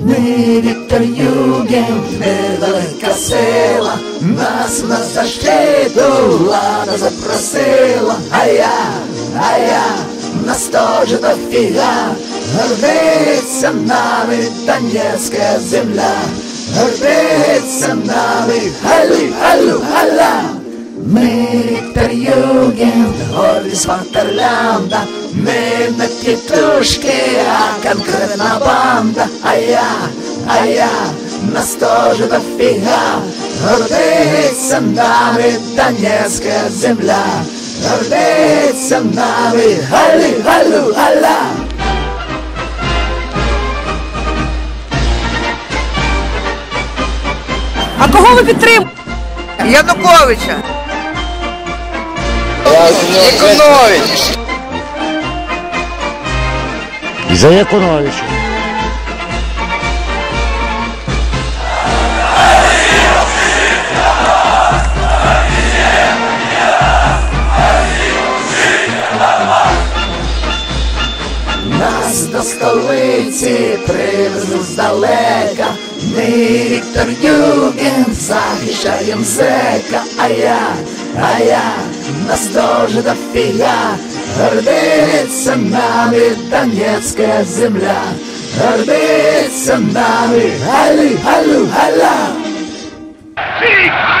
Ми Jugend, невелика сила, нас на защиту влада запросила, а я, а я, нас тоже дофіга, гордиться нами Донецька земля, гордиться нами, галю, галя. Ми Віктор Юген, гордість Фантерлянда, ми не тітушки, а конкретна банда, а я, а я, нас теж дофіга, гордиться нами Донецька земля, гордиться нами, галі, галю, галя. А кого ви підтримуєте? Януковича. Ніконович. За Яковлевича. Нас до столиці привезли здалека, ми Віктор Встречаем зэка, а я, а я Нас тоже дофига. Рдыется нами Донецкая земля. Рдыется нами. Али, алю, аля Жить!